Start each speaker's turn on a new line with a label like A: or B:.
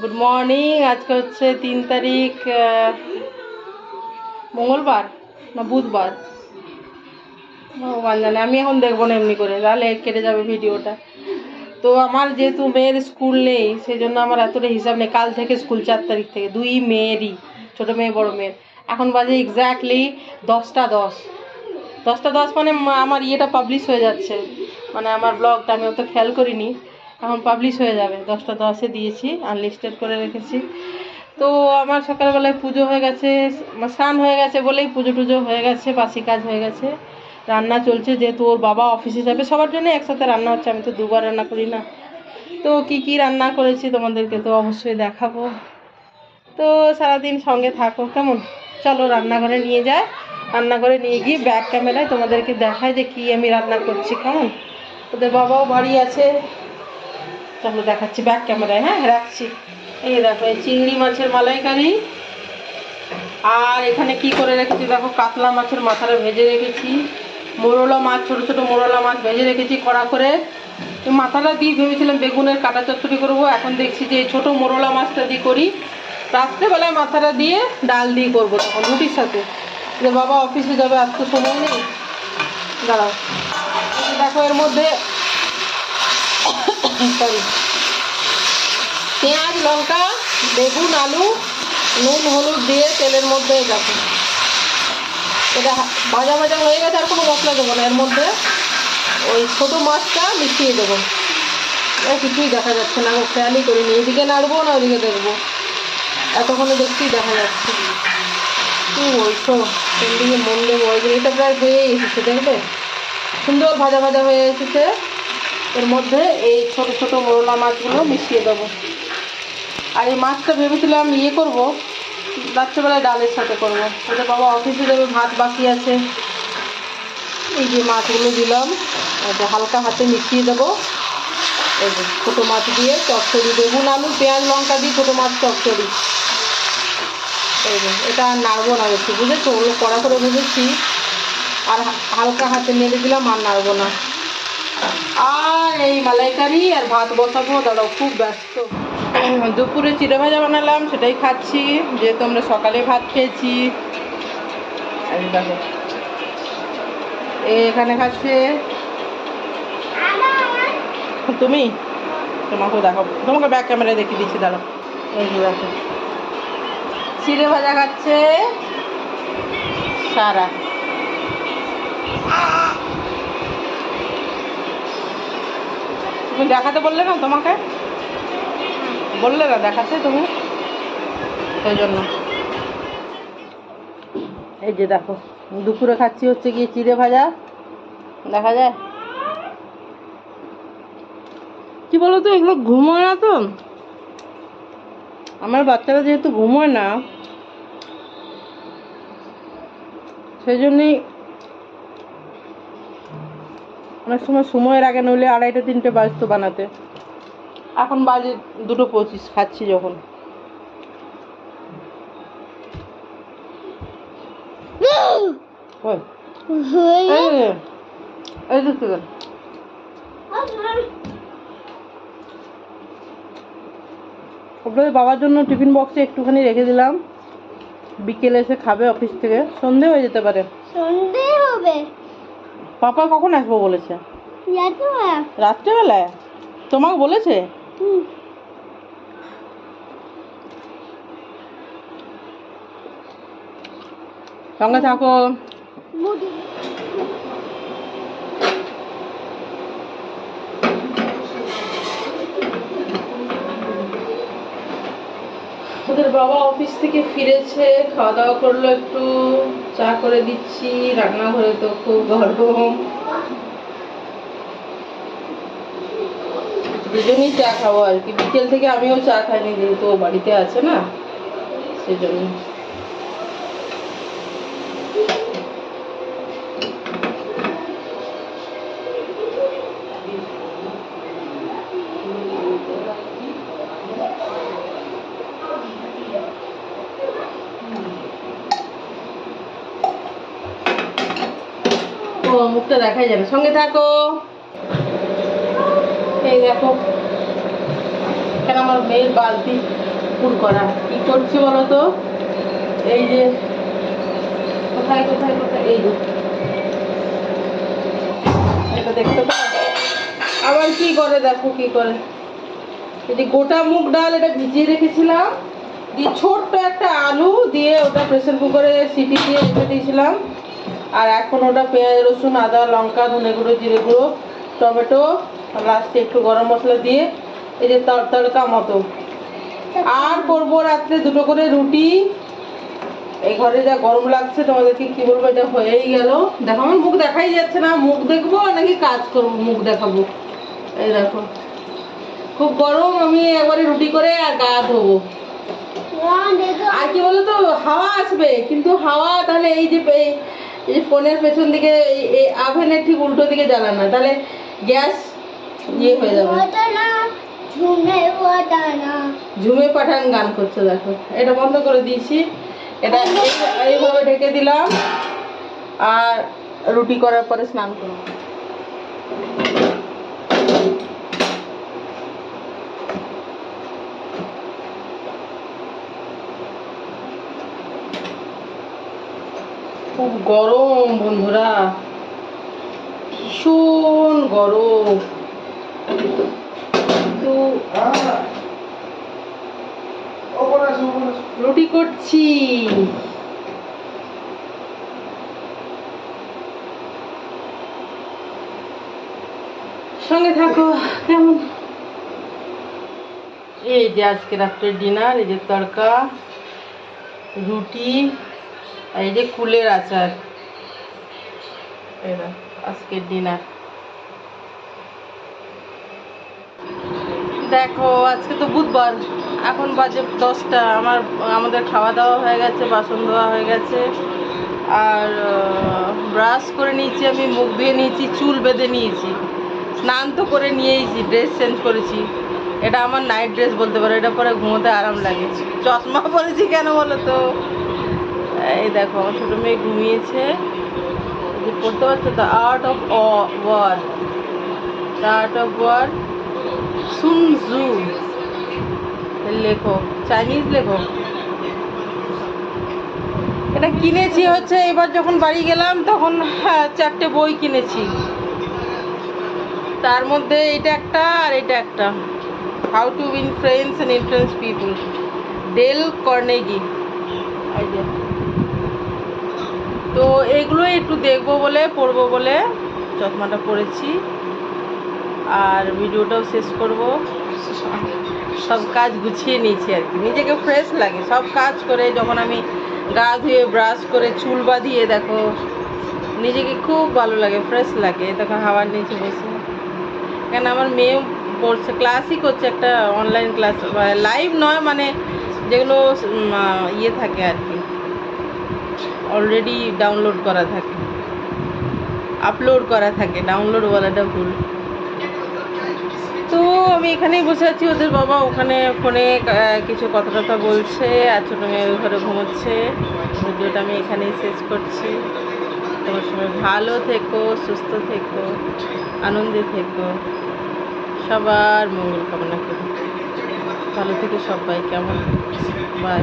A: Good morning আজকে হচ্ছে তিন তারিখ মঙ্গলবার না বুধবার? ভগবান জানে আমি এখন দেখব না এমনি করে, তাহলে কেটে যাবে ভিডিওটা। তো আমার যেহেতু মেয়ের স্কুল নেই, সেই জন্য আমার এতটা হিসাব নেই। কাল থেকে স্কুল চার তারিখ থেকে, দুই মেয়েরই, ছোটো মেয়ে, বড় মেয়ের। এখন বাজে এক্স্যাক্টলি দশটা দশ। দশটা দশ মানে আমার ইয়েটা পাবলিশ হয়ে যাচ্ছে। মানে আমার ব্লগটা আমি অত খেয়াল করিনি। এখন পাবলিশ হয়ে যাবে। দশটা দশে দিয়েছি আনলিস্টেড করে রেখেছি। তো আমার সকালবেলায় পুজো হয়ে গেছে স্নান হয়ে গেছে বলেই পুজো টুজো হয়ে গেছে, বাসি কাজ হয়ে গেছে। রান্না চলছে, যেহেতু ওর বাবা অফিসে যাবে, সবার জন্য একসাথে রান্না হচ্ছে, আমি তো দুবার রান্না করি না। তো কি কি রান্না করেছি তোমাদেরকে তো অবশ্যই দেখাবো। তো সারাদিন সঙ্গে থাকো, কেমন? চলো রান্নাঘরে নিয়ে যায় রান্নাঘরে নিয়ে গিয়ে ব্যাক ক্যামেরায় তোমাদেরকে দেখায় যে কি আমি রান্না করছি, কেমন? ওদের বাবাও বাড়ি আছে। চলো দেখাচ্ছি ব্যাক ক্যামেরায় হ্যাঁ রাখছি। এই দেখো, এই চিংড়ি মাছের মালাইকারি। আর এখানে কি করে রেখেছি? দেখো, কাতলা মাছের মাথাটা ভেজে রেখেছি। মোরলা মাছ, ছোট ছোট মোরলা মাছ ভেজে রেখেছি কড়া করে। মাথাটা দিয়ে ভেবেছিলাম বেগুনের কাটা চচ্চড়ি করব। এখন দেখছি যে ছোটো মোরলা মাছটা দিয়ে করি। রাত্রেবেলায় মাথাটা দিয়ে ডাল দিয়ে করব তখন রুটির সাথে। যে বাবা অফিসে যাবে আজ তো সময় নেই। দাঁড়াও। দেখো, এর মধ্যে সরি পেঁয়াজ, লঙ্কা, বেগুন, আলু, নুন, হলুদ দিয়ে তেলের মধ্যে দেখো এটা ভাজা ভাজা হয়ে গেছে, আর কোনো মশলা দেবো না। এর মধ্যে ওই ছোটো মাছটা মিশিয়ে দেবো। কিছুই দেখা যাচ্ছে না। খেয়ালই করিনি এদিকে নাড়বো না, ওদিকে দেখব। এতক্ষণে দেখছি দেখা যাচ্ছে। কি বলছো? এদিকে মন দেবো এটা প্রায় হয়ে এসেছে দেখবে সুন্দর ভাজা ভাজা হয়ে এসেছে। এর মধ্যে এই ছোট ছোট মোরলা মাছগুলো মিশিয়ে দেবো। আর এই মাছটা ভেবেছিলাম ইয়ে করব, রাত্রেবেলায় ডালের সাথে করব। ওদের বাবা, অফিসে যাবে, ভাত বাকি আছে। এই যে মাছগুলো দিলাম হালকা হাতে মিশিয়ে দেবো। ছোটো মাছ দিয়ে চচ্চড়ি, বেগুন, আলু, পেঁয়াজ, লঙ্কা দিয়ে ছোটো মাছ চচ্চড়ি। এই এটা আর নাড়বো না বেশি, বুঝেছ? ওগুলো কড়া করে ভেবেছি আর হালকা হাতে নেড়ে দিলাম, আর নাড়বো না। আর এই মালাইকারি আর ভাত বসাবো। দাঁড়াও, খুব ব্যস্ত। দুপুরে চিড়ে ভাজা বানালাম, সেটাই খাচ্ছি, যেহেতু আমরা সকালে ভাত খেয়েছি। এখানে খাচ্ছে। তুমি? তোমাকেও দেখাবো। তোমাকে ব্যাক ক্যামেরায় দেখিয়ে দিচ্ছি, দাঁড়াও। চিড়ে ভাজা খাচ্ছে সারা। তুমি দেখাতে বললে না তোমাকে? বললে না, দেখাতে তুমি? সেই জন্য। এই যে দেখো, দুপুরে খাচ্ছি হচ্ছে গিয়ে চিড়ে ভাজা। দেখা যায়? কি বলো তো এগুলো ঘুমোয় না তো? আমার বাচ্চারা যেহেতু ঘুমোয় না, সেই জন্যই অনেক সময় সময়ের আগে নইলে আড়াইটা, তিনটে বাজতো বানাতে। এখন বাজে দুটো পঁচিশ, খাচ্ছি যখন। বাবার জন্য টিফিন বক্সে একটুখানি রেখে দিলাম। বিকেলে এসে খাবে অফিস থেকে। সন্ধে হয়ে যেতে পারে।
B: সন্ধে হবে।
A: পাপা কখন আসব বলেছে? রাত্রেবেলায়? তোমাকে বলেছে? সঙ্গে থাকো। ওদের বাবা অফিস থেকে ফিরেছে খাওয়া দাওয়া করল একটু। চা করে দিচ্ছি, রান্নাঘরে তো খুব গরম। দুজনেই চা খাব আর কি। বিকেল থেকে আমিও চা খাইনি, যেহেতু বাড়িতে আছে না, সেজন্য। দেখাই যাবে। সঙ্গে থাকো। এই দেখো, এখানে আমার মেয়ের বালতি ফুল করা। কি করছি বলো তো? এই যে, কোথায় কোথায় কোথায়? এই যে। এটা দেখতে আবার কি করে দেখো, কি করে? এটি গোটা মুগ ডাল এটা ভিজিয়ে রেখেছিলাম। দিয়ে ছোট্ট একটা আলু দিয়ে ওটা প্রেসার কুকারে সিটি দিয়ে রেখে দিয়েছিলাম। আর এখন ওটা পেঁয়াজ রসুন আদা লঙ্কা ধনে গুঁড়ো জিরে গুঁড়ো টমেটো লাস্টে একটু গরম মশলা দিয়ে এই যে তড় তড়কা মতো। আর করব রাত্রে দুটো করে রুটি। এই ঘরে যা গরম লাগছে তোমাদেরকে কি বলব এটা হয়েই গেল। দেখো আমার মুখ দেখাই যাচ্ছে না। মুখ দেখব নাকি কাজ করব মুখ দেখাবো? এই দেখো। খুব গরম আমি একবারে রুটি করে আর গা ধোবো। আর কি বলতো হাওয়া আসবে কিন্তু হাওয়া তাহলে এই যে এই ফোনের পেছন দিকে এই- আভেনের ঠিক উল্টো দিকে জ্বালান না। তাহলে গ্যাস ইয়ে হয়ে যাবে।
B: ঝুমে
A: পাঠান গান করছে দেখো। এটা বন্ধ করে দিয়েছি। এটা এইভাবে ঢেকে দিলাম। আর রুটি করার পরে স্নান করব। খুব গরম, বন্ধুরা। ভীষণ গরম। রুটি করছি। সঙ্গে থাকো, কেমন? এই যে আজকে রাত্রের ডিনার, এই যে তড়কা, রুটি। আর এই যে কুলের আচার। এরা আজকের ডিনার দেখো, আজকে তো বুধবার। এখন বাজে দশটা। আমার, আমাদের খাওয়া দাওয়া হয়ে গেছে, বাসন ধোয়া হয়ে গেছে। আর ব্রাশ করে নিয়েছি আমি, মুখ ধুয়ে নিয়েছি, চুল বেঁধে নিয়েছি। স্নান তো করে নিয়েইছি ড্রেস চেঞ্জ করেছি। এটা আমার নাইট ড্রেস বলতে পারো। এটা পরে ঘুমোতে আরাম লাগে। চশমা পরেছি কেন বলো তো? এই দেখো আমার ছোটো মেয়ে ঘুমিয়েছে। পড়তে পারছ তো art of war the art of war Sun Tzu লেখক চাইনিজ লেখক। এটা কিনেছি হচ্ছে এবার যখন বাড়ি গেলাম তখন হ্যাঁ, চারটে বই কিনেছি। তার মধ্যে এটা একটা আর এটা একটা। How to win friends and influence people Dale Carnegie এই যে। তো এগুলোই একটু দেখব বলে, পড়ব বলে চশমাটা পড়েছি আর ভিডিওটাও শেষ করব। সব কাজ গুছিয়ে নিয়েছি আর কি। নিজেকে ফ্রেশ লাগে। সব কাজ করে যখন আমি গা ধুয়ে ব্রাশ করে চুল বাঁধিয়ে দেখো, নিজেকে খুব ভালো লাগে ফ্রেশ লাগে। দেখো হাওয়ার নিচে বসে। কেন আমার মেয়ে পড়ছে ক্লাসই করছে একটা অনলাইন ক্লাস লাইভ নয় মানে যেগুলো ইয়ে থাকে আর কি। অলরেডি ডাউনলোড করা থাকে। আপলোড করা থাকে ডাউনলোড বলাটা ভুল। তো আমি এখানেই বসে আছি, ওদের বাবা ওখানে ফোনে কিছু কথা টথা বলছে আর ছোটো মেয়ে ঘরে ঘুমোচ্ছে। ভিডিওটা আমি এখানেই শেষ করছি। তোমার সবাই ভালো থেকো, সুস্থ থেকো, আনন্দে থেকো। সবার মঙ্গল কামনা করি। ভালো থেকো সবাই, কেমন? বাই